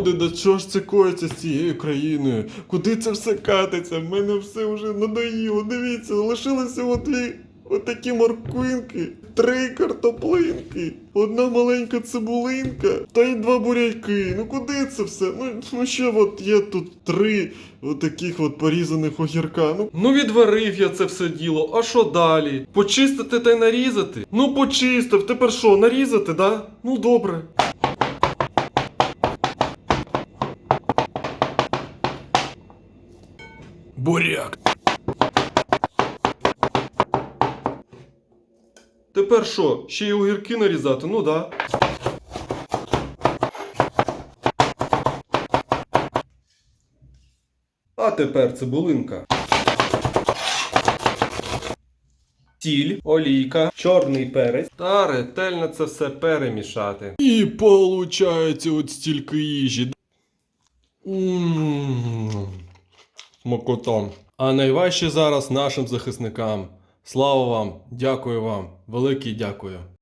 Люди, до чого ж це коїться з цією країною? Куди це все катиться? В мене все вже надоїло. Дивіться, лишилися дві отакі морквинки, три картоплинки, одна маленька цибулинка та й два буряки. Ну куди це все? Ну, ну що, от є тут три отаких от порізаних огірка. Ну, ну відварив я це все діло. А що далі? Почистити та й нарізати? Ну почистив, тепер що, нарізати, да? Ну добре. Буряк. Тепер що, ще й огірки нарізати? Ну да. А тепер цибулинка. Сіль, олійка, чорний перець та ретельно це все перемішати. І получається от стільки їжі. Ммм. Смакота. А найважче зараз нашим захисникам. Слава вам, дякую вам, велике дякую.